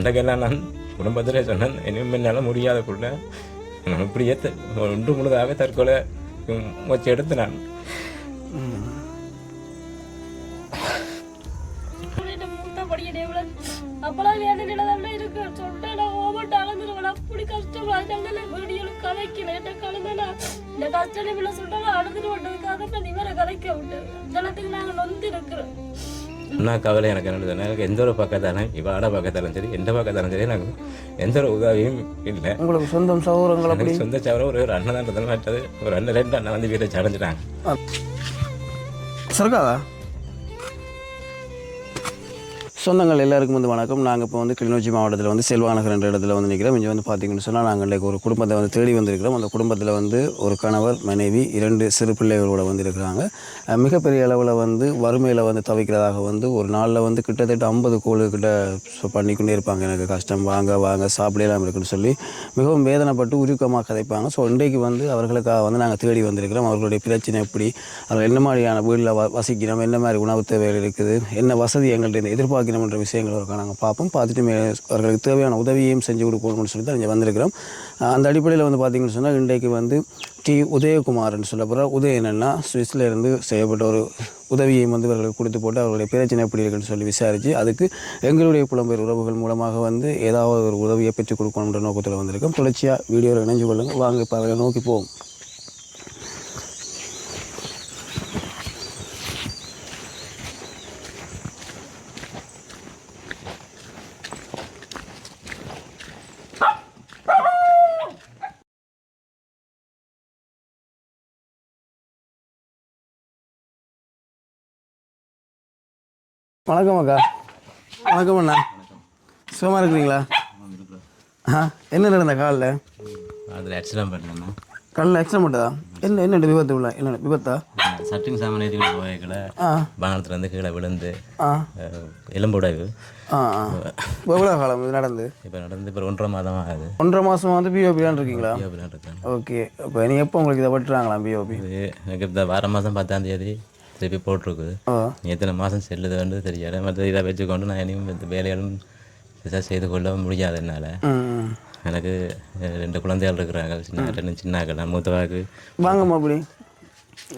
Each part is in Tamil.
அன்றைக்கெல்லாம் நான் குடும்பத்திலே சொன்னேன். இனிமே என்னால் கூட நான் இப்படியே ஒன்று முழுதாக தற்கொலை வச்சு எடுத்து நான். அப்பெல்லாம் வேதனையில தான் இருக்கு. சொன்னா நான் ஓமட்டு அழுதுருவேன் அப்படி கஷ்டமா அதனால வீடியோல கதைக்கல என்ன கலந்தனா. இந்த கஷ்டம் இவ்வளவு சொன்னா அழுதுட்டு விட்டதுக்காக நான் இவரை கதைக்க விட்டேன். ஜனத்துக்கு நொந்து இருக்கிறோம் என்ன கவலை எனக்கு என்ன எனக்கு எந்த ஒரு பக்கத்தாலும் இவாட பக்கத்தாலும் சரி எந்த பக்கத்தாலும் சரி எனக்கு எந்த ஒரு உதவியும் இல்லை. உங்களுக்கு சொந்தம் சௌகரங்கள் அப்படி? சொந்த சவரம் ஒரு ஒரு அண்ணன் தான் மற்றது ஒரு அண்ணன் ரெண்டு அண்ணன் வந்து வீட்டை அடைஞ்சிட்டாங்க சர்க்காதா சொந்தங்கள் எல்லாருக்கும் வந்து வணக்கம். நாங்கள் இப்போ வந்து கிளிநொச்சி மாவட்டத்தில் வந்து செல்வாநகர் என்ற இடத்துல வந்து நிற்கிறோம் இங்கே வந்து பார்த்தீங்கன்னு சொன்னால் நாங்கள் இன்றைக்கு ஒரு குடும்பத்தை வந்து தேடி வந்திருக்கிறோம். அந்த குடும்பத்தில் வந்து ஒரு கணவர் மனைவி இரண்டு சிறு பிள்ளைகளோட வந்து இருக்கிறாங்க. மிகப்பெரிய அளவில் வந்து வறுமையில் வந்து தவிக்கிறதாக வந்து ஒரு நாளில் வந்து கிட்டத்தட்ட ஐம்பது கோழு கிட்ட பண்ணிக்கொண்டே இருப்பாங்க. எனக்கு கஷ்டம். வாங்க வாங்க சாப்பிடலாம் இருக்குன்னு சொல்லி மிகவும் வேதனைப்பட்டு உருக்கமாக கதைப்பாங்க. ஸோ இன்றைக்கு வந்து அவர்களுக்காக வந்து நாங்கள் தேடி வந்திருக்கிறோம். அவர்களுடைய பிரச்சனை எப்படி? அவர்கள் என்ன மாதிரியான வீட்டில் வ வசிக்கிறோம்? என்ன மாதிரி உணவு தேவைகள் இருக்குது? என்ன வசதி எங்கள்கிட்ட எதிர்பார்க்க எதிர்பார்க்கணும்ன்ற விஷயங்கள் இருக்கா? நாங்கள் பார்ப்போம். பார்த்துட்டு மே அவர்களுக்கு தேவையான உதவியையும் செஞ்சு கொடுக்கணும்னு சொல்லி தான் இங்கே வந்திருக்கிறோம். அந்த அடிப்படையில் வந்து பார்த்தீங்கன்னு சொன்னால் இன்றைக்கு வந்து டி. உதயகுமார்னு சொல்லப்படுற உதய என்னன்னா சுவிஸ்ல இருந்து செய்யப்பட்ட ஒரு உதவியையும் வந்து இவர்களுக்கு கொடுத்து போட்டு அவர்களுடைய பிரச்சனை எப்படி இருக்குன்னு சொல்லி விசாரித்து அதுக்கு எங்களுடைய புலம்பெயர் உறவுகள் மூலமாக வந்து ஏதாவது ஒரு உதவியை பெற்றுக் கொடுக்கணுன்ற நோக்கத்தில் வந்திருக்கோம். தொடர்ச்சியாக வீடியோவில் இணைஞ்சு கொள்ளுங்கள் வாங்க இப்போ அவரை நோக்கி போவோம். வணக்கம் அக்கா. வணக்கம் அண்ணா. சுகமாக இருக்கிறீங்களா? ஆ என்ன நடந்த காலில்? அதில் ஆக்சிடென்ட் பண்ணேன்னா காலில் ஆக்சிடென்ட் மட்டுதா என்ன என்ன விபத்து உள்ள என்ன விபத்தா? சட்டிங் சாமான் ஏற்றி போய்க்கல ஆ. வாகனத்துலேருந்து கீழே விழுந்து ஆ. அஹ், எலும்புடைவு ஆ இப்போ எவ்வளோ காலம் இது நடந்து? இப்போ நடந்து இப்போ ஒன்றரை மாதம் ஆகுது. ஒன்றரை மாதம் வந்து பிஓபிலான் இருக்கீங்களா? அப்படின் இருக்கேன் ஓகே. அப்போ நீ எப்போ உங்களுக்கு இதை பட்டுறாங்களா பிஓபி இது எனக்கு இந்த வார மாதம் பத்தாம் தேதி. திருப்பி போட்டிருக்குது ஓ எத்தனை மாதம் செல்லுது வந்து தெரியாது. மற்ற இதை வச்சுக்கொண்டு நான் இனியும் வேலைகளும் இதாக செய்து கொள்ள முடியாது என்னால். எனக்கு ரெண்டு குழந்தைகள் இருக்கிறாங்க. சின்ன ரெண்டு சின்னாக்கள். மூத்தவாக்கு வாங்கம்மா அப்படி.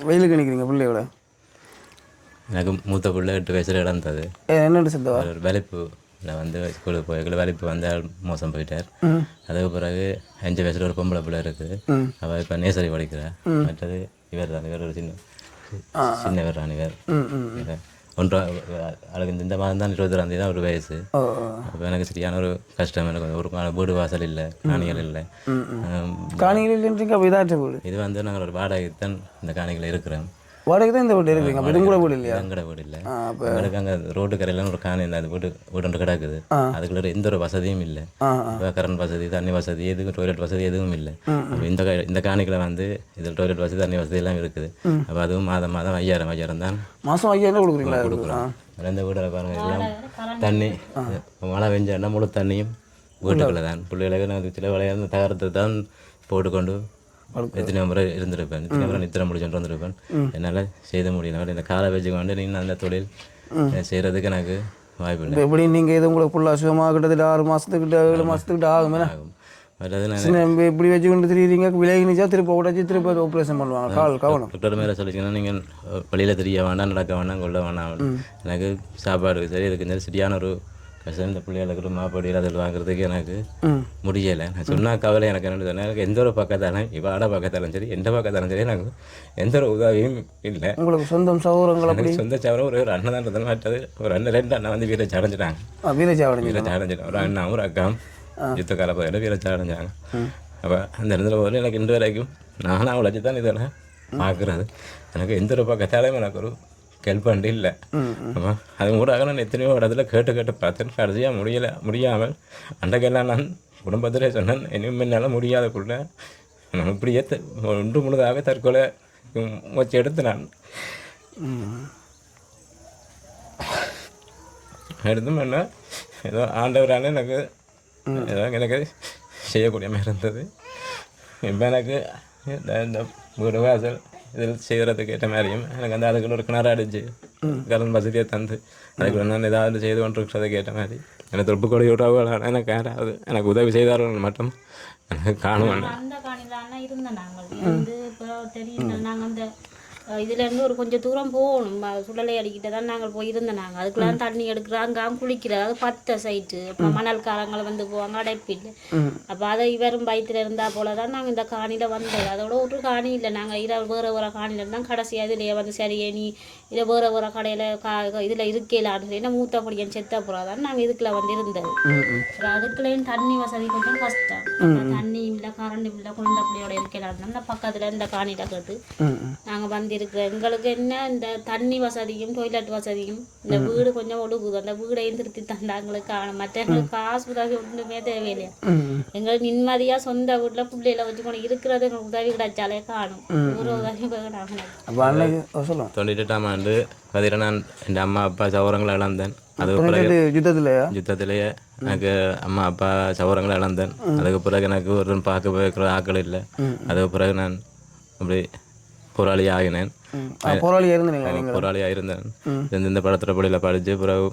வெயிலுக்கு நிற்கிறீங்க பிள்ளையோட எனக்கு மூத்த பிள்ளை எட்டு வயசில் இழந்தது சித்தவா ஒரு வேலைப்பு நான் வந்து ஸ்கூலுக்கு போய்க்கல வேலைப்பு வந்து ஆள் மோசம் போயிட்டார். அதுக்கு பிறகு அஞ்சு வயசில் ஒரு பொம்பளை பிள்ளை இருக்குது அவள் இப்போ நேசரி படிக்கிறா. மற்றது இவர் தான் இவர் ஒரு சின்ன சின்னவர் தான் இவர் ம் ம் இவர் ஒன்றரை அவளுக்கு இந்த- மாதம் தான் இருபத்தொராம் தேதி தான் ஒரு வயசு. ஓ ஓ அப்போ எனக்கு சரியான ஒரு கஷ்டம் எனக்கு ஒரு வீடு வாசல் இல்லை காணிகள் இல்லை. காணிகள் இல்லைன்றீங்க அப்போ இதாச்சு வீடு இது வந்து நாங்கள் ஒரு வாடகை தான் இந்த காணிகள் இருக்கிறோம் வாடகை தான் இந்த வீடு இருக்கீங்க. அப்போ கூட வீடு இல்லையா? எங்கட வீடு இல்லை. அப்போ எங்களுக்கு அங்கே ரோட்டு கரையில ஒரு காணி இல்லை அது வீடு வீடு ஒன்று கிடக்குது. அதுக்குள்ள எந்த ஒரு வசதியும் இல்லை. கரண்ட் வசதி தண்ணி வசதி எதுவும் டாய்லெட் வசதி எதுவும் இல்லை. அப்போ இந்த இந்த காணிக்கில் வந்து இதில் டாய்லெட் வசதி தண்ணி வசதி எல்லாம் இருக்குது. அப்போ அதுவும் மாதம் மாதம் ஐயாயிரம் ஐயாயிரம் தான். மாதம் ஐயாயிரம் கொடுக்குறீங்களா? கொடுக்குறோம். இந்த வீடில் பாருங்க எல்லாம் தண்ணி மழை பெஞ்சா முழு தண்ணியும் வீட்டுக்குள்ள தான் பிள்ளைகளுக்கு நான் சில விளையாண்டு தகரத்தை தான் போட்டுக்கொண்டு எத்தனை முறை இருந்திருப்பேன். எத்தனை முறை நித்திரம் முடிச்சுட்டு வந்திருப்பேன். என்னால் செய்த முடியல. இந்த காலை வச்சுக்க வந்து நீ அந்த தொழில். செய்கிறதுக்கு எனக்கு வாய்ப்பு இல்லை. எப்படி நீங்கள் இது உங்களுக்கு ஃபுல்லாக சுகமாக கிட்டத்தட்ட ஆறு மாதத்துக்கிட்ட ஏழு மாதத்துக்கிட்ட ஆகும் ஆகும். இப்படி வச்சுக்கிட்டு திரியுறீங்க? விலகி நிச்சா திருப்ப உடச்சி திருப்ப ஆப்ரேஷன் பண்ணுவாங்க. கால் கவனம். டாக்டர் மேலே சொல்லிச்சிங்கன்னா நீங்கள் வெளியில் தெரிய வேண்டாம் நடக்க வேண்டாம் கொள்ள வேண்டாம். எனக்கு சாப்பாடு சரி இதுக்கு சரியான ஒரு கஷ்டம் இந்த பிள்ளைகளுக்கு ஒரு மாப்பாடு அதில் வாங்குறதுக்கு எனக்கு முடியலை நான் சொன்ன கவலை எனக்கு என்ன சொன்னேன் எனக்கு எந்த ஒரு பக்கத்தாலும் இவாட பக்கத்தாலும் சரி எந்த பக்கத்தாலும் சரி எனக்கு எந்த ஒரு உதவியும் இல்லை. உங்களுக்கு சொந்தம் எனக்கு சொந்த சவரம் ஒரு ஒரு அண்ணன் தான் இருந்தாலும் மற்றது ஒரு அண்ணன் ரெண்டு அண்ணன் வந்து வீட்டை அடைஞ்சிட்டாங்க வீரச்சாவடி வீட்டை அடைஞ்சிட்டாங்க ஒரு அண்ணா ஒரு அக்காம் யுத்த காலப்பதையில் வீட்டை அடைஞ்சாங்க அப்போ அந்த இடத்துல போது எனக்கு இன்று வரைக்கும் நானும் உழைச்சி தான் இதெல்லாம் பார்க்குறது எனக்கு எந்த ஒரு பக்கத்தாலையும் எனக்கு ஒரு கெல்பண்டு இல்லை. அது கூட நான் எத்தனையோ இடத்துல கேட்டு கேட்டு பார்த்தேன். கடைசியாக முடியலை. முடியாமல் அன்றைக்கெல்லாம் நான் குடும்பத்திலே சொன்னேன் இனிமே என்னால் முடியாதக்குள்ள நான் இப்படியே ஒன்று முழுதாக தற்கொலை வச்சு எடுத்து நான். எடுத்து பண்ண ஏதோ ஆண்டவரான எனக்கு ஏதோ எனக்கு செய்யக்கூடிய மாதிரி இருந்தது. இப்போ எனக்கு இந்த வீடு வாசல் இதில் செய்கிறதுக்கு ஏற்ற மாதிரியும் எனக்கு வந்து அதுக்குள்ள ஒரு கிணறு அடிச்சு கரண்ட் வசதியை தந்து அதுக்குள்ள நான் ஏதாவது செய்து கொண்டிருக்கிறதுக்கு ஏற்ற மாதிரி எனக்கு தொப்பு கொடி உறவுகள் எனக்கு யாராவது எனக்கு உதவி செய்தார்கள் மட்டும் எனக்கு காணுவேன் அந்த காணிலான இருந்தோம் நாங்கள் இருந்து இப்போ தெரியும் நாங்கள் அந்த அஹ், இதுல இருந்து ஒரு கொஞ்சம் தூரம் போகணும். சுடலை அடிக்கிட்ட தான் நாங்கள் போய் இருந்தோம் நாங்கள் அதுக்குலாம் தண்ணி எடுக்கிறாங்க குளிக்கிறது அது பத்த சைட்டு அப்புறம் மணல் காலங்களை வந்து போவாங்க அடைப்பில்லை அப்போ அதை இவரும் பயத்தில் இருந்தா போல தான் நாங்கள் இந்த காணியில் வந்தது. அதோட ஒரு காணி இல்லை. நாங்கள் இரவு வேறு வேறு காணியில் இருந்தால் கடைசியாக இதுலேயே வந்து சரி நீ இதை வேறு வேறு கடையில் கா இதில் இருக்கலான்னு சொல்லி என்ன மூத்த படிக்கன் செத்த போகிறா தான் நாங்கள் இதுக்குள்ள வந்து இருந்தது அப்புறம் அதுக்குள்ளேயும் தண்ணி வசதி கொஞ்சம் கஷ்டம். தண்ணி இல்லை கரண்ட் இல்லை குழந்தை பிள்ளையோட இருக்கலாம் அந்த பக்கத்தில் இந்த காணியில் கேட்டு நாங்கள் வந்திருக்கிறோம். எங்களுக்கு என்ன இந்த தண்ணி வசதியும் டொய்லெட் வசதியும் இந்த வீடு கொஞ்சம் ஒழுகுது. அந்த வீடையும் திருத்தி தந்தா எங்களுக்கு காணும். மற்ற எங்களுக்கு காசு உதவி ஒன்றுமே தேவையில்லையா எங்களுக்கு நிம்மதியாக சொந்த வீட்டில் பிள்ளைகளை வச்சுக்கணும் இருக்கிறது எங்களுக்கு உதவி கிடைச்சாலே காணும். ஒரு உதவி எனக்கு. அப்போ ஆண்டு பார்த்தீங்கன்னா நான் என் அம்மா அப்பா சவரங்களை இழந்தேன். அது பிறகு யுத்தத்திலையா? யுத்தத்திலேயே எனக்கு அம்மா அப்பா சவரங்களை இழந்தேன். அதுக்கு பிறகு எனக்கு ஒரு பார்க்க வைக்கிற ஆட்கள் இல்லை. அதுக்கு பிறகு நான் அப்படி போராளி ஆகினேன். போராளியாக நீங்கள் போராளியாக இருந்தேன் இந்த- படத்தில் பள்ளியில் படித்து பிறகு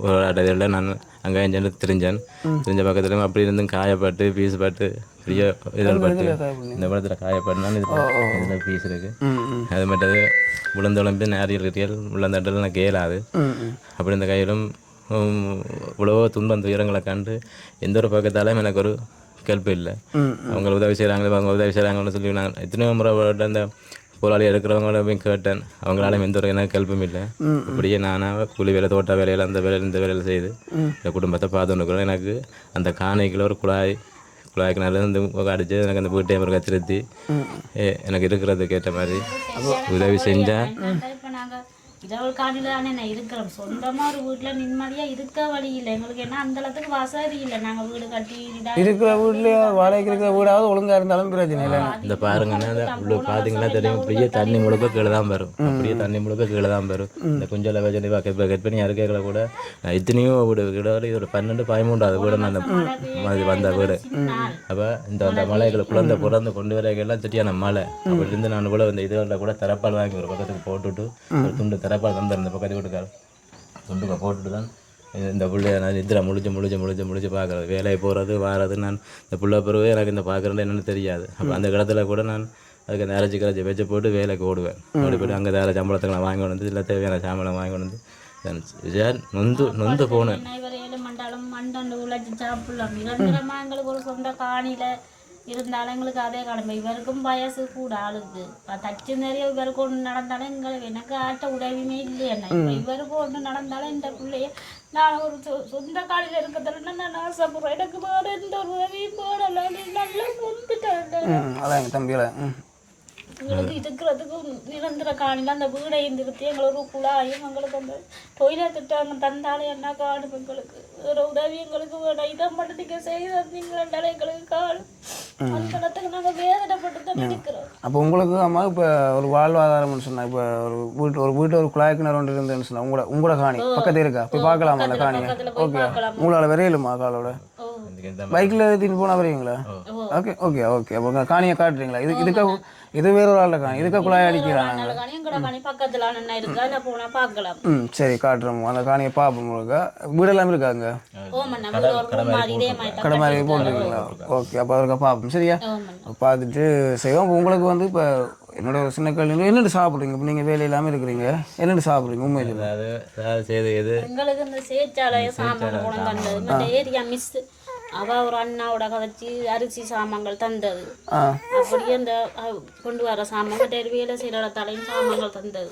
ஒரு இடையில நான் அங்கே சென்று தெரிஞ்சேன். தெரிஞ்ச பக்கத்துல அப்படி இருந்தும் காயப்பட்டு பீஸ் பட்டு பெரிய இதில் பட்டு இந்த படத்தில் காயப்பட்டுனா இதில் பீஸ் இருக்கு. அது மற்றது விழுந்தொழம்பு நேரியல் ரியல் விழுந்தட்டில் எனக்கு இயலாது. அப்படி இந்த கையிலும் உம், இவ்வளவோ துன்பம் துயரங்களை கண்டு எந்த ஒரு பக்கத்தாலும் எனக்கு ஒரு கெல்ப்பு இல்லை. அவங்க உதவி செய்கிறாங்க அவங்க உதவி செய்கிறாங்கன்னு சொல்லி நான் எத்தனையோ முறை அந்த போராளி எடுக்கிறவங்கள போய் கேட்டேன். அவங்களால எந்த ஒரு எனக்கு ஹெல்ப்பும் இல்லை. அப்படியே நானாக கூலி வேலை தோட்ட வேலையில் அந்த வேலையில் இந்த வேலையில் செய்து இந்த குடும்பத்தை பார்த்துன்னு எனக்கு அந்த காணிக்குள்ள ஒரு குழாய் நல்ல இந்த அடிச்சு எனக்கு அந்த வீட்டை முருகை திருத்தி ஏ, எனக்கு இருக்கிறதுக்கு ஏற்ற மாதிரி. உதவி செஞ்சால் காணில தானே நான் இருக்கிறோம் சொந்தமா ஒரு வீட்டுல நிம்மதியா இருக்க வழி இல்லை. எங்களுக்கு என்ன அந்த அளவுக்கு வசதி இல்லை. நாங்க வீடு கட்டி இருக்கிற வீட்லேயே வாடகைக்கு இருக்கிற வீடாவது ஒழுங்காக இருந்தாலும் பிரச்சனை இல்லை. இந்த பாருங்கன்னா உள்ள பார்த்தீங்கன்னா தெரியும். அப்படியே தண்ணி முழுக்க கீழே தான் வரும். அப்படியே தண்ணி முழுக்க கீழே தான் வரும். இந்த குஞ்சல வச்சு இப்போ கட் பண்ணி இறக்கைகளை கூட எத்தனையோ வீடு வீடு இதோட பன்னெண்டு பதிமூன்றாவது வீடு நான் அந்த மாதிரி வந்த வீடு. அப்போ இந்த அந்த மலைகளை குழந்தை பிறந்து கொண்டு வரைக்கெல்லாம் சரியான மலை. அப்படி இருந்து நான் கூட இந்த இதுகளில் கூட திறப்பால் வாங்கி ஒரு பக்கத்துக்கு போட்டுட்டு ஒரு துண்டு சிறப்பாக தந்தார் இந்த பக்கத்து வீட்டுக்கார துண்டுக்க போட்டுட்டு தான் இந்த- இந்த பிள்ளைய நான் இதில் முழிச்சு முழிச்சு முழிச்சு முழிச்சு பார்க்குறது. வேலையை போகிறது வாரது நான் இந்த பிள்ளை பிறகு எனக்கு இந்த பார்க்குறது என்னென்னு தெரியாது. அப்போ அந்த இடத்துல கூட நான் அதுக்கு அந்த அரைச்சி கரைச்சி வச்சு போட்டு வேலைக்கு ஓடுவேன். ஓடி போய்ட்டு அங்கே வேலை சம்பளத்துக்கெல்லாம் நான் வாங்கி கொண்டு வந்து இல்லை தேவையான சாம்பளம் வாங்கி கொண்டு வந்து நான் விஜயன் நொந்து நொந்து போனேன். மண்டலம் உழைச்சி சாப்பிடலாம். நிரந்தரமாக எங்களுக்கு ஒரு சொந்த காணியில் இருந்தாலும் எங்களுக்கு அதே கடமை. இவருக்கும் வயசு கூட ஆளுக்கு. தச்சு நிறைய இவருக்கு ஒன்று நடந்தாலும் எங்களுக்கு எனக்கு ஆட்ட உதவியுமே இல்லையா இப்போ இவருக்கு ஒன்று நடந்தாலும் இந்த பிள்ளைய நான் ஒரு சொந்த காலையில் இருக்கிறதுல நான் ஆசைப்படுறேன். எனக்கு வேற எந்த ஒரு உதவியும் போடல. நல்லா வந்துட்டேன். அதான் எங்கள் தம்பியில் எங்களுக்கு இருக்கிறதுக்கு நிரந்தர காணில அந்த வீடையும் திருத்தி எங்களுக்கு ஒரு குழாயும் எங்களுக்கு அந்த டொய்லெட் திட்டாங்க தந்தாலே என்ன காணும் எங்களுக்கு ஒரு உதவி எங்களுக்கு வேணும் இதை மட்டும் நீங்கள் செய்து தந்தீங்களாண்டாலே எங்களுக்கு காணும் அந்த இடத்துக்கு நாங்கள் வேதனைப்பட்டு தான் இருக்கிறோம் அப்போ உங்களுக்கு அம்மா இப்போ ஒரு வாழ்வாதாரம்னு சொன்னா இப்போ ஒரு வீட்டு ஒரு வீட்டு ஒரு குழாய் கிணறு ஒன்று இருந்துன்னு சொன்னா உங்களோட உங்களோட காணி பக்கத்து இருக்கா போய் பார்க்கலாமா அந்த காணியை பக்கத்துல ஓகே. உங்களால் விரையிலுமா காலோட பைக்கில் ஏற்றிட்டு போனால் வரீங்களா ஓகே ஓகே ஓகே அப்போ காணியை காட்டுறீங்களா இது இதுக்கா இது வேற ஒரு ஆளில் காணி இதுக்கா குழாய் அடிக்கிறாங்க. ம் சரி காட்டுறோம். அந்த காணியை பார்ப்போம் உங்களுக்கு இருக்காங்க வீடு மாதிரி தான் கடை மாதிரி போட்டுருக்கீங்களா? ஓகே அப்போ அதற்கா பார்ப்போம். சரியா? பார்த்துட்டு செய்வோம் உங்களுக்கு வந்து இப்போ என்னோட ஒரு சின்ன கேள்வி. என்னென்னு சாப்பிட்றீங்க? இப்போ நீங்கள் வேலை இல்லாமல் இருக்கிறீங்க. என்னென்னு சாப்பிட்றீங்க? உண்மையில். அதாவது அதாவது செய்து இது எங்களுக்கு இந்த சேச்சாலைய மற்ற ஏரியா மிஸ் அவ ஒரு அண்ணாவோட கதைச்சி அரிசி சாமான்கள் தந்தது. அப்படியே அந்த கொண்டு வர சாமான் வேலை செய்கிற இடத்தாலையும் சாமான்கள் தந்தது.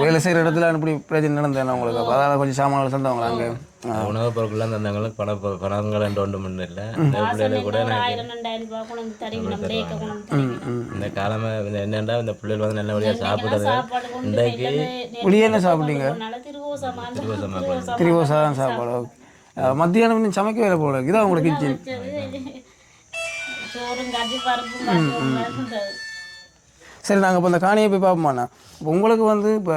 வேலை செய்கிற இடத்துல இப்படி பிரச்சனை நடந்தேன் உங்களுக்கு? அதாவது கொஞ்சம் சாமான்கள் தந்தவங்களா அங்கே? உணவுப் பொருட்கள்லாம் தந்தவங்களுக்கு பண பணங்கள் என்று ஒன்றும் இல்லை. இந்த பிள்ளைகளை கூட இந்த காலமே இந்த என்னென்னா இந்த பிள்ளைகள் வந்து நல்லபடியாக சாப்பிடுறது இன்றைக்கு என்ன சாப்பிட்டீங்க? நல்ல திருவோசமா திருவோசமா திருவோசமா திரிவோ சாதம் சாப்பாடு. மத்தியானம் இன்னும் சமைக்க வேலை போல. இதான் உங்களுக்கு கிச்சன் சரி நாங்கள் இப்போ இந்த காணியை போய் பார்ப்போமாண்ணா. இப்போ உங்களுக்கு வந்து இப்போ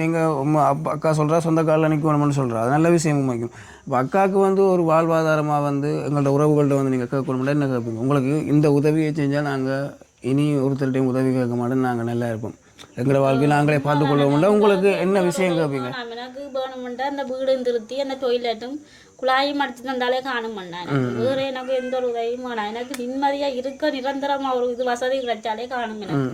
நீங்கள் அப்பா அக்கா சொல்கிறா சொந்த காலில் நிற்கணும்னு சொல்கிறா அது நல்ல விஷயம் உண்மைக்கும் இப்போ அக்காவுக்கு வந்து ஒரு வாழ்வாதாரமாக வந்து எங்கள்ட்ட உறவுகள்கிட்ட வந்து நீங்கள் கேட்கணும்னா என்ன கேட்பீங்க? உங்களுக்கு இந்த உதவியை செஞ்சால் நாங்கள் இனி ஒருத்தர்கிட்டையும் உதவி கேட்க மாட்டோம் நாங்கள் நல்லா இருப்போம். எங்களோட வாழ்க்கையை நாங்களே பார்த்துக்கொள்வோம்ல உங்களுக்கு என்ன விஷயம் கேட்பீங்க? எனக்கு வேணுமெண்டா அந்த வீடும் திருத்தி அந்த டொய்லெட்டும் குழாயும் அடிச்சு தந்தாலே காணுமெண்டா எனக்கு வேற எனக்கு எந்த ஒரு உதவியும் வேணாம். எனக்கு நிம்மதியா இருக்க நிரந்தரமா ஒரு இது வசதி கிடைச்சாலே காணும் எனக்கு.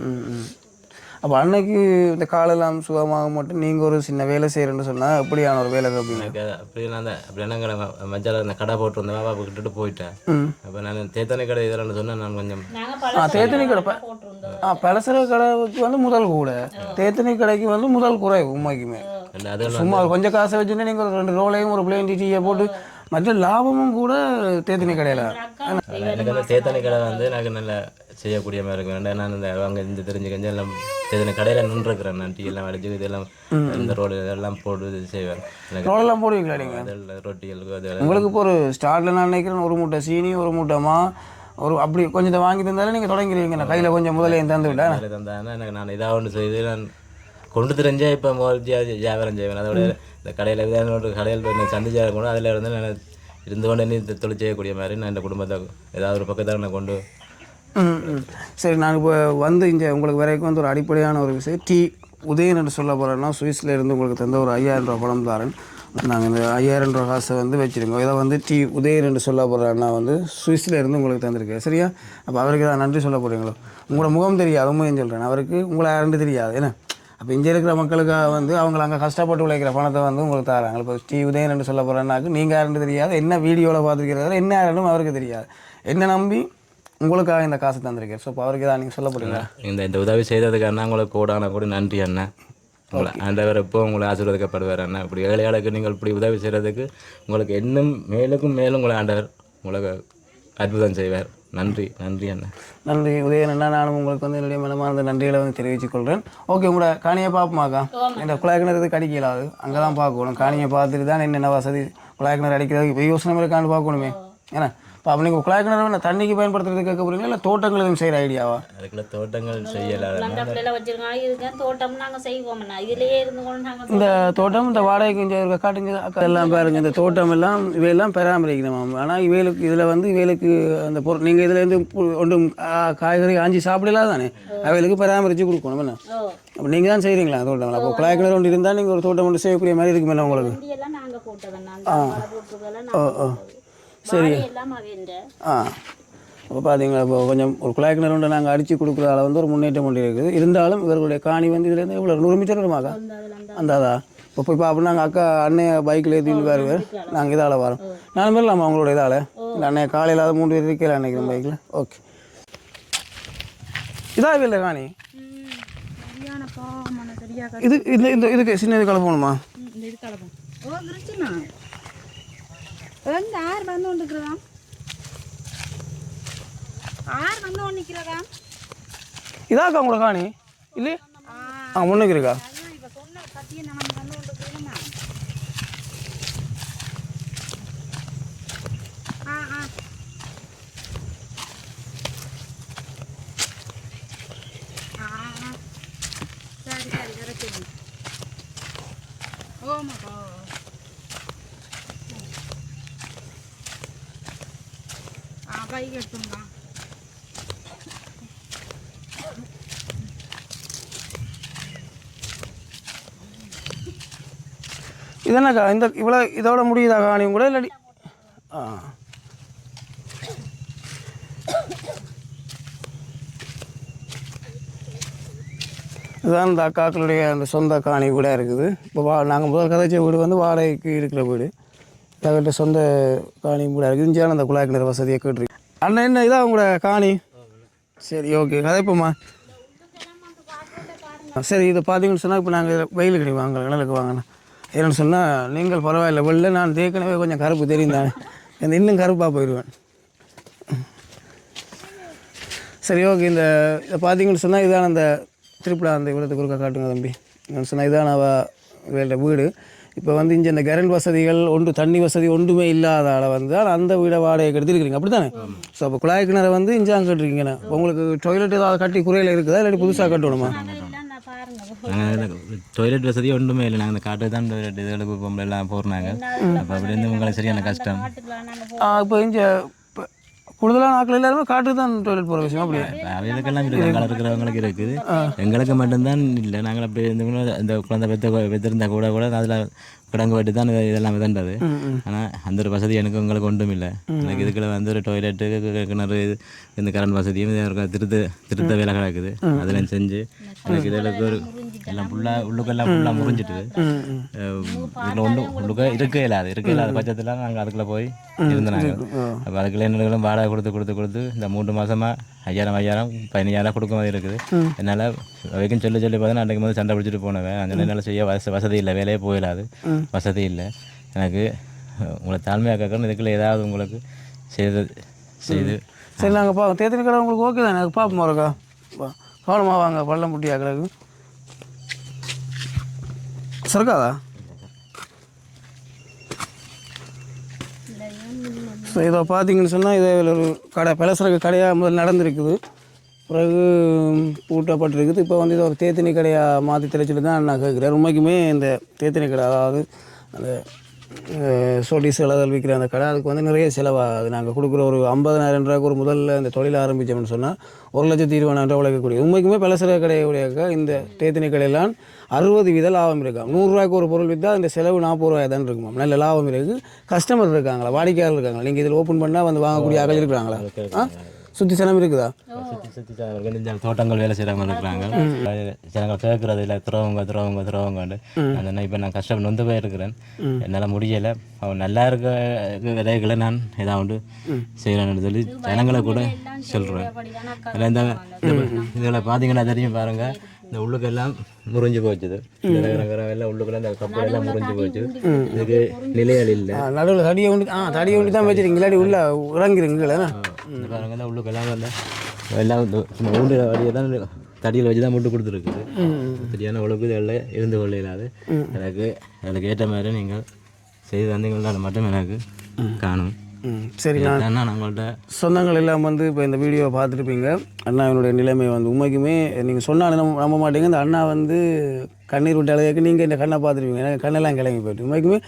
அப்போ அன்னைக்கு இந்த காலெல்லாம் சுகமாக மட்டும் நீங்கள் ஒரு சின்ன வேலை செய்கிறேன்னு சொன்னால் எப்படியான ஒரு வேலை எனக்கு அப்படி நான் அந்த அப்படி என்ன கடை மஞ்சள் அந்த கடை போட்டு வந்தேன் பாப்பா விட்டுட்டு போயிட்டேன். அப்போ நான் தேத்தனை கடை இதெல்லாம் சொன்னேன் நான் கொஞ்சம். ஆ தேத்தனி கடை ஆ பலசர கடைக்கு வந்து முதல் கூட. தேத்தனி கடைக்கு வந்து முதல் குறைவு உண்மைக்குமே. சும்மா கொஞ்சம் காசை வச்சுட்டு நீங்கள் ஒரு ரெண்டு ரோலையும் ஒரு பிளேன் டீயை போட்டு மற்ற லாபமும் கூட தேத்தனி கடையில். எனக்கு அந்த தேத்தனை கடை வந்து எனக்கு நல்ல செய்யக்கூடிய மாதிரி இருக்கும். ரெண்டா நான் இந்த அங்கே இந்த தெரிஞ்சு கஞ்சி எல்லாம் தேத்தனை கடையில் நின்றுருக்கிறேன் நான். டீ எல்லாம் அடிச்சு இதெல்லாம் இந்த ரோடு இதெல்லாம் போட்டு இது செய்வேன். ரோலெல்லாம் போடுவீங்களா நீங்கள் அதில் ரொட்டிகளுக்கு அது உங்களுக்கு இப்போ ஒரு ஸ்டார்ட்டில் நான் நினைக்கிறேன் ஒரு மூட்டை சீனி ஒரு மூட்டை மா ஒரு அப்படி கொஞ்சத்தை வாங்கி தந்தாலும் நீங்கள் தொடங்கிடுவீங்க. நான் கையில் கொஞ்சம் முதலையும் தந்து விட்டா. வேலை தந்தாங்கன்னா எனக்கு நான் இதாக ஒன்று செய்து நான் கொண்டு தெரிஞ்சா இப்போ வியாபாரம் செய்வேன். அதோட இந்த கடையில் ஒரு கடையில் போய் நான் சந்திச்சா கூட அதில் இருந்து நான் இருந்து கொண்டு தொழில் செய்யக்கூடிய மாதிரி நான் இந்த குடும்பத்தை ஏதாவது ஒரு பக்கத்தில் நான் கொண்டு. சரி நான் இப்போ வந்து இங்கே உங்களுக்கு வரைக்கும் வந்து ஒரு அடிப்படையான ஒரு விஷயம். டீ உதயன் என்று சொல்ல போகிறேன்னா சுவிஸில் இருந்து உங்களுக்கு தந்த ஒரு ஐயாயிரம் ரூபா பணம் தாரன் நாங்கள் இந்த ஐயாயிரம் ரூபா காசை வந்து வச்சுருக்கோம். இதை வந்து டி உதயன் என்று சொல்ல போகிறேன்னா வந்து சுவிஸில் இருந்து உங்களுக்கு தந்திருக்கேன். சரியா? அப்போ அவருக்கு தான் நன்றி சொல்ல போகிறீங்களோ உங்களோட முகம் தெரியாது உண்மையும் சொல்கிறேன் அவருக்கு உங்களை யாருன்னு தெரியாது என்ன? அப்போ இங்கே இருக்கிற மக்களுக்காக வந்து அவங்க அங்கே கஷ்டப்பட்டு உழைக்கிற பணத்தை வந்து உங்களுக்கு தராங்க. இப்போ டி உதயன் என்று சொல்ல போகிறேன்னாக்கு நீங்கள் யாருன்னு தெரியாது. என்ன வீடியோவில் பார்த்துருக்கிறாரு என்ன யாருன்னு அவருக்கு தெரியாது. என்ன நம்பி? உங்களுக்காக இந்த காசு தந்திருக்கேன். ஸோ இப்போ அவருக்கு தான் நீங்கள் சொல்ல போகிறீங்களா இந்த இந்த உதவி செய்ததுக்கு அண்ணா உங்களுக்கு கூடான கூட நன்றி அண்ணா. உங்களை ஆண்டவர் எப்போ உங்களை ஆசீர்வதிக்கப்படுவார் அண்ணா. இப்படி ஏழையாளுக்கு நீங்கள் இப்படி உதவி செய்கிறதுக்கு உங்களுக்கு இன்னும் மேலுக்கும் மேலும் உங்களை ஆண்டவர் உங்களுக்கு அற்புதம் செய்வார். நன்றி நன்றி அண்ணா. நன்றி. உதயனண்ணா நானும் உங்களுக்கு வந்து என்னுடைய மனமார்ந்த நன்றிகளை வந்து தெரிவித்துக் கொள்கிறேன் ஓகே உங்களோட காணியை பார்ப்போமாக்கா இந்த குழாய் கிணறு கடிக்கலாது அங்கே தான் பார்க்கணும். காணியை பார்த்துட்டு தான் என்னென்ன வசதி? குழாய் கிணறு அடிக்கிறது யோசனை இருக்கான்னு பார்க்கணுமே. ஏன்னா இப்போ அப்போ நீங்கள் குழாய் கிணறு என்ன தண்ணிக்கு பயன்படுத்துறது கேட்க போகிறீங்களா இல்லை தோட்டங்கள் எதுவும் செய்கிற ஐடியாவா அதுக்குள்ள தோட்டங்கள் செய்யலாம் தோட்டம் நாங்க செய்வோம்னா இதுலயே இருந்து கொண்டு இந்த தோட்டம் இந்த வாடகைக்கு இருக்க காட்டுங்க எல்லாம் பாருங்க இந்த தோட்டம் எல்லாம் இவையெல்லாம் பராமரிக்கணும் ஆனால் இவைகளுக்கு இதில் வந்து இவைகளுக்கு அந்த பொருள் நீங்கள் இதில் இருந்து ஒன்றும் ஆ, காய்கறி ஆஞ்சி சாப்பிடலாம் தானே? அவைகளுக்கு பராமரித்து கொடுக்கணும் என்ன ஓ. அப்போ நீங்கள் தான் செய்கிறீங்களா தோட்டம் அப்போ குழாய் கிணறு ஒன்று இருந்தால் நீங்கள் ஒரு தோட்டம் ஒன்று செய்யக்கூடிய மாதிரி இருக்குமே உங்களுக்கு? வண்டி எல்லாம் நாங்க சரி. ஆ. அப்போ பார்த்தீங்களா இப்போ கொஞ்சம் ஒரு குழாய் கிணறு நாங்கள் அடித்து கொடுக்குறதால வந்து ஒரு முன்னேற்றம் கொண்டு இருக்குது இருந்தாலும் இவர்களுடைய காணி வந்து இதுலேருந்து இவ்வளோ நூறு மீட்டர் வருமாக்கா அந்த அதா இப்போ போய் பார்ப்போம் நாங்கள் அக்கா அண்ணைய பைக்கில் ஏற்றிட்டு வருவார். நாங்கள் இதால் வரோம். நாலு பேர் இல்லாமல் அவங்களோட இதால் இல்லை அண்ணைய காலையில் அது மூணு பேர் இருக்கிற நினைக்கிறேன் பைக்கில்? ஓகே. இதா இல்லை காணி? இது இந்த இந்த இதுக்கு சின்ன இது கலப்பணுமா எங்க ஆர் வந்து கொண்டிருக்கிறதா? ஆர் வந்து கொண்டிருக்கிறதா? இதாக்கா உங்களோட காணி? இல்லையே ஆ முன்னுக்கு இருக்கா அதான் இப்ப சொன்ன பத்தியை நம்ம வந்து கொண்டிருக்கிறோமா ஆ ஆ ஆ, ஆ. சரி சரி கிடைச்சிது ஓமாக்கா ஆ பைக் எடுத்துங்களா இது இந்த இவ்வளோ இதோட முடியுதா காணியும் கூட? இல்லாட்டி ஆ. இதுதான் இந்த அக்காக்களுடைய அந்த சொந்த காணி கூட இருக்குது. இப்போ வா நாங்கள் முதல் கதைச்ச வீடு வந்து வாடகைக்கு இருக்கிற வீடு. அவங்கள்ட்ட சொந்த காணியும் கூட இருக்குது. இஞ்சாலும் அந்த குழாய் கிணறு வசதியை கேட்டுருக்கு அண்ணன் என்ன இதான் உங்களோட காணி? சரி ஓகே கதைப்போம்மா சரி இதை பார்த்தீங்கன்னு சொன்னால் இப்போ நாங்கள் வெயில் கிடை வாங்க நிழலுக்கு வாங்கலாம் என்னென்னு சொன்னால் நீங்கள் பரவாயில்ல வெளில நான் ஏற்கனவே கொஞ்சம் கருப்பு தெரியும் தானே இந்த இன்னும் கருப்பாக போயிடுவேன். சரி ஓகே இந்த இதை பார்த்தீங்கன்னு சொன்னால் இதான அந்த திருப்பில் அந்த இவ்வளோத்துக்கு ஒருக்கா காட்டுங்க தம்பி. நான் சொன்னால் இதான வீடு. இப்போ வந்து இங்கே இந்த கரண்ட் வசதிகள் ஒன்று தண்ணி வசதி ஒன்றுமே இல்லாத ஆளை வந்து அந்த வீடை வாடகைக்கு எடுத்துருக்கிறீங்க அப்படி தானே ஸோ அப்போ குழாய் கிணறு வந்து இங்கே அங்கே கட்டுறீங்கண்ணா உங்களுக்கு டாய்லெட் ஏதாவது கட்டி குறையில் இருக்குதா? இல்லாட்டி புதுசாக கட்டணுமா? டொய்லெட் வசதி ஒன்றுமே இல்லை. நாங்கள் இந்த காட்டு தான் டொய்லெட் இதுகளுக்கு எல்லாம் போடுறாங்க. அப்போ அப்படி இருந்து உங்களுக்கு சரியான கஷ்டம். இப்போ இங்கே கூடுதலான ஆட்கள் எல்லாருமே காட்டுக்கு தான் டாய்லெட் போகிற விஷயம் அப்படியே அவைகளுக்கெல்லாம் இருக்குது எங்களை இருக்கிறவங்களுக்கு இருக்குது எங்களுக்கு மட்டும்தான் இல்லை நாங்கள் அப்படி இருந்தோம்னா இந்த குழந்தை பெற்ற பெற்றிருந்தா கூட கூட அதில் கிடங்கு வெட்டி தான் இது- இதெல்லாம் விதண்டது ஆனால் அந்த ஒரு வசதி எனக்கு உங்களுக்கு ஒன்றும் இல்லை. எனக்கு இதுக்குள்ள வந்து ஒரு டாய்லெட்டு கிணறு இது இந்த கரண்ட் வசதியும் திருத்த திருத்த வேலை கிடக்குது. அதெல்லாம் செஞ்சு எனக்கு இதில் ஒரு எல்லாம் ஃபுல்லாக உள்ளுக்கெல்லாம் ஃபுல்லாக முறிஞ்சிட்டு இதில் ஒன்றும் உள்ளுக்க இருக்க இல்லாது இருக்க இல்லாத பட்சத்தில் நாங்கள் அதுக்குள்ளே போய் இருந்தாங்க அப்போ அதுக்குள்ள என்ன வாடகை கொடுத்து கொடுத்து கொடுத்து இந்த மூன்று மாசமா ஐயாயிரம் ஐயாயிரம் பதினஞ்சாயிரம் கொடுக்க மாதிரி இருக்குது. என்னால் வரைக்கும் சொல்லி சொல்லி பார்த்தா அன்றைக்கு போது சண்டை பிடிச்சிட்டு போனவன். அதனால என்னால் செய்ய வச வசதி இல்லை. வேலையே போயிடாது. வசதி இல்லை. எனக்கு உங்களை தாழ்மையாக கேட்கணும். இதுக்குள்ள ஏதாவது உங்களுக்கு செய்து செய்து. சரி நாங்கள் பா தேத்தனி கடை உங்களுக்கு ஓகே தானே? பார்ப்போம் இருக்கா கவனமாக வாங்க. பள்ளம் முட்டியா கிடக்கு சருக்காதா இப்போ இதை பார்த்தீங்கன்னு சொன்னால் இது ஒரு கடை பிளசரக்கு கடையாக முதல் நடந்திருக்குது. பிறகு பூட்டப்பட்டிருக்குது. இப்போ வந்து இதை ஒரு தேத்தினி கடையாக மாற்றி தெளிச்சுட்டு தான் நான் கேட்குறேன். உண்மைக்குமே இந்த தேத்தினி கடை அதாவது அந்த சோட்டிஸ் இளதல் விற்கிற அந்த கடை அதுக்கு வந்து நிறைய செலவாகுது நாங்கள் கொடுக்குற ஒரு ஐம்பதனாயிரம் ரூபாய்க்கு ஒரு முதல்ல இந்த தொழில் ஆரம்பித்தோம்னு சொன்னால் ஒரு லட்சத்தி இருபதாயிரம் ரூபா உழைக்கக்கூடிய உண்மைக்குமே பலசர கடையுடைய இந்த தேத்தினி கடையெல்லாம் அறுபது வீத லாபம் இருக்காம் நூறுரூவாய்க்கு ஒரு பொருள் விற்றா இந்த செலவு நாற்பது ரூபாய் தான் இருக்குமாம் நல்ல லாபம் இருக்குது கஸ்டமர் இருக்காங்களா? வாடிக்கையாளர் இருக்காங்களா? நீங்கள் இதில் ஓப்பன் பண்ணால் வந்து வாங்கக்கூடிய ஆக்கள் இருக்கிறாங்களா? சுற்றி சனம் இருக்குதா? சுற்றி சுற்றி அவர்கள் இந்த தோட்டங்கள் வேலை செய்கிறவங்க இருக்கிறாங்க. ஜனங்கள் கேட்குறது இல்லை துறவங்க துறவங்க துறவங்கண்டு அந்த இப்போ நான் கஷ்டம் நொந்து போயிருக்கிறேன். என்னால் முடியலை. அவன் நல்லா இருக்க விதைகளை நான் ஏதாவது செய்கிறேன்னு சொல்லி ஜனங்களை கூட சொல்கிறேன் இதில் பார்த்தீங்கன்னா தெரியும் பாருங்கள் இந்த உள்ளுக்கெல்லாம் முறிஞ்சு போச்சுது. எல்லாம் உள்ளுக்கெல்லாம் இந்த கப்பல் எல்லாம் முறிஞ்சு போச்சு. இதுக்கு நிலைகள் இல்லை. நடுவில் தடியை உண்டு ஆ தடியை உண்டு தான் வச்சுருக்கீங்க. இல்லாட்டி உள்ள இறங்கிருங்களா இந்த பாருங்க இந்த உள்ளுக்கெல்லாம் வந்து எல்லாம் ஊண்டு வழியை தான் தடியில் வச்சு தான் முட்டு கொடுத்துருக்குது. சரியான உழைப்பு இதில் இருந்து கொள்ள இல்லாது எனக்கு அதுக்கு ஏற்ற மாதிரி நீங்கள் செய்து தந்தீங்கன்னா மட்டும் எனக்கு காணும். ம் சரி நான் அதான் நான் உங்கள்கிட்ட சொந்தங்கள் எல்லாம் வந்து இப்போ இந்த வீடியோவை பார்த்துருப்பீங்க. அண்ணாவினுடைய நிலைமை வந்து உண்மைக்குமே நீங்கள் சொன்னாலும் நம்ப நம்ப மாட்டீங்க. இந்த அண்ணா வந்து கண்ணீர் விட்டு அழகாக்கு நீங்கள் இந்த கண்ணை பார்த்துருப்பீங்க. எனக்கு கண்ணெல்லாம் கிளம்பி போயிட்டு உண்மைக்குமே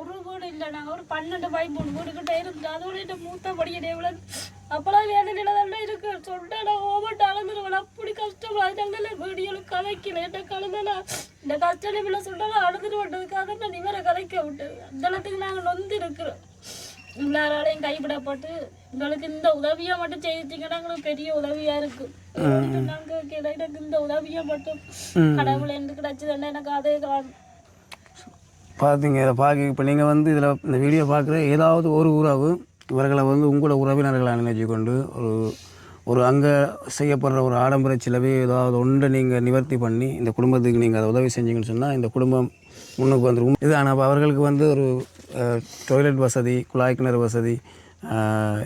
ஒரு வீடு இல்ல நாங்க ஒரு பன்னெண்டு பதிமூணு வீடு கிட்ட இருந்து. அதோட இந்த மூத்த படிக்கிட்டே எவ்வளவு அப்பெல்லாம் வேதனையில தான் இருக்கு? நான் ஓமட்டு அழுந்துருவேன். அப்படி கஷ்டம் அதனால வீடியோல கதைக்கல என்ன கலந்தனா இந்த கஷ்டம் சொல்லிட்டு அழுதுட்டு விட்டதுக்காக நான் இவரை கதைக்க விட்டது அந்த அளவுக்கு நாங்க நொந்து இருக்கிறோம். எல்லாராலையும் கைவிடப்பட்டு உங்களுக்கு இந்த உதவியை மட்டும் செய்தீங்கன்னா எங்களுக்கு பெரிய உதவியா இருக்கு. நாங்க கேட்கல, எனக்கு இந்த உதவியை மட்டும் கடவுள் எனக்கு கிடைச்சதுன்னா எனக்கு அதே காணும் பார்த்தீங்க இதை பார்க்க இப்போ நீங்கள் வந்து இதில் இந்த வீடியோ பார்க்குற ஏதாவது ஒரு உறவு இவர்களை வந்து உங்களோட உறவினர்களை நினைச்சு கொண்டு ஒரு ஒரு அங்கே செய்யப்படுற ஒரு ஆடம்பர செலவே ஏதாவது ஒன்றை நீங்கள் நிவர்த்தி பண்ணி இந்த குடும்பத்துக்கு நீங்கள் அதை உதவி செஞ்சீங்கன்னு சொன்னால் இந்த குடும்பம் முன்னுக்கு வந்துடும் இது ஆனால் அவர்களுக்கு வந்து ஒரு டொய்லெட் வசதி குழாய் கிணறு வசதி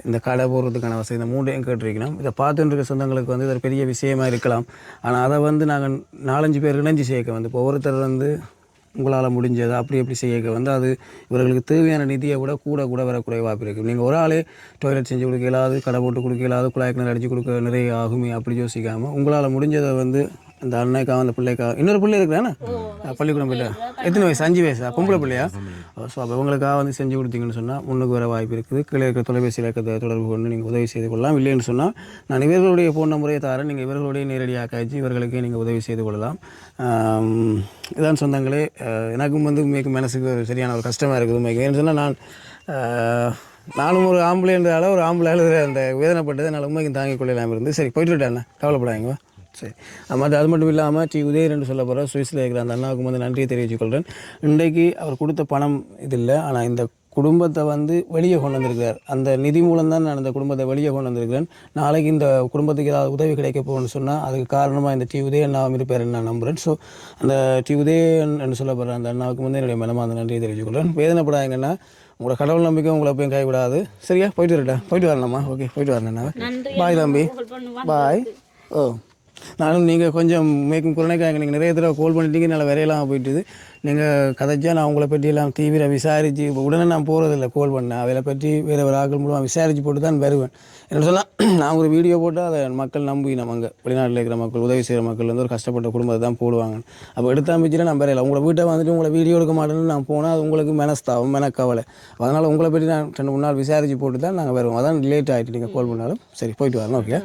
இந்த கடை போடுறதுக்கான வசதி இந்த மூன்றையும் கேட்டிருக்கணும் இதை பார்த்துட்டு இருக்க சொந்தங்களுக்கு வந்து இது ஒரு பெரிய விஷயமா இருக்கலாம். ஆனால் அதை வந்து நாங்கள் நாலஞ்சு பேர் இணைஞ்சு சேர்க்க வந்து இப்போ ஒருத்தர் வந்து உங்களால் முடிஞ்சது அப்படி எப்படி செய்ய வந்து அது இவர்களுக்கு தேவையான நிதியை விட கூட கூட வர குறைவாக இருக்கும். நீங்கள் ஒரு ஆளே டாய்லெட் செஞ்சு கொடுக்க கடை போட்டு கொடுக்க குழாய்க்கு குழாய் கிணறு அடித்து கொடுக்க நிறைய ஆகுமே அப்படி யோசிக்காமல் உங்களால் முடிஞ்சதை வந்து அந்த அன்னைக்கா அந்த பிள்ளைக்கா. இன்னொரு பிள்ளை இருக்கிறானே? பள்ளிக்கூடம் போயிட்டு எத்தனை வயசு? அஞ்சு வயசா? பொம்பளை பிள்ளையா? ஸோ அப்போ இவங்களுக்காக வந்து செஞ்சு கொடுத்தீங்கன்னு சொன்னால் முன்னுக்கு வர வாய்ப்பு இருக்குது. கீழே இருக்கிற தொலைபேசி இலக்கத்தை தொடர்பு கொண்டு நீங்கள் உதவி செய்து கொள்ளலாம். இல்லைன்னு சொன்னால் நான் இவர்களுடைய ஃபோன் நம்பரையே தரேன் நீங்கள் இவர்களுடைய நேரடியாக காய்ச்சி இவர்களுக்கே நீங்கள் உதவி செய்து கொள்ளலாம். இதான் சொந்தங்களே. எனக்கும் வந்து உண்மைக்கு மனசுக்கு ஒரு சரியான ஒரு கஷ்டமாக இருக்குது உண்மைக்கு. ஏன்னு சொன்னால் நான் நானும் ஒரு ஆம்பளைன்றதால ஒரு ஆம்பளை அந்த வேதனைப்பட்டதை என்னால் உண்மைக்கு தாங்கிக் கொள்ளலாம் இருந்து சரி போயிட்டு விட்டேன் கவலைப்படாதீங்க சரி. மற்ற அது மட்டும் இல்லாமல் டி உதயர் என்று சொல்ல போகிற சுவிஸில் இருக்கிற அந்த அண்ணாவுக்கு வந்து நன்றியை தெரிவித்துக் கொள்கிறேன் இன்றைக்கு அவர் கொடுத்த பணம் இது இல்லை. ஆனால் இந்த குடும்பத்தை வந்து வெளியே கொண்டு வந்திருக்கிறார். அந்த நிதி மூலம் தான் நான் இந்த குடும்பத்தை வெளியே கொண்டு வந்திருக்கிறேன். நாளைக்கு இந்த குடும்பத்துக்கு ஏதாவது உதவி கிடைக்க போகணும்னு சொன்னால் அதுக்கு காரணமாக இந்த டி உதயன் அண்ணாவும் இருப்பாருன்னு நான் நம்புகிறேன் ஸோ அந்த டி உதயன் என்று சொல்லப்படுற அந்த அண்ணாவுக்கு வந்து என்னுடைய மனமார்ந்த நன்றியை தெரிவித்துக் கொள்கிறேன் வேதனைப்படாதீங்கன்னா உங்களோட கடவுள் நம்பிக்கை உங்களை எப்பயும் கைவிடாது. சரியா? போயிட்டு வரட்டா? போயிட்டு வரணுமா ஓகே போயிட்டு வரேன் பாய் தம்பி. பாய் ஓ. நானும் நீங்கள் கொஞ்சம் மேக்கும் குரணைக்காக நீங்கள் நிறைய தடவை கால் பண்ணிட்டீங்க நல்லா வரையலாம் போயிட்டுது. நீங்கள் கதைச்சா நான் உங்களை பற்றி எல்லாம் தீவிர விசாரித்து உடனே நான் போகிறதில்ல கோல் பண்ணேன் அதில் பற்றி வேறு ஒரு ஆக்கள் மூலமாக விசாரித்து போட்டு தான் வருவேன். என்ன சொன்னால் நான் ஒரு வீடியோ போட்டால் அதை மக்கள் நம்பி நம்ம அங்கே வெளிநாட்டில் இருக்கிற மக்கள் உதவி செய்கிற மக்கள் வந்து ஒரு கஷ்டப்பட்ட குடும்பத்தை தான் போடுவாங்க. அப்போ எடுத்த நான் வரையில. உங்களை வீட்டை வந்துட்டு உங்களை வீடியோ எடுக்க மாட்டேன்னு நான் போனால் அது உங்களுக்கு மனஸ்தாபம் மனக்கவலை. அதனால் உங்களை பற்றி நான் ரெண்டு மூணு நாள் விசாரித்து போட்டு தான் நாங்கள் வருவோம். அதான் லேட் ஆகிட்டு நீங்கள் கால் பண்ணாலும் சரி போயிட்டு வரணும் ஓகே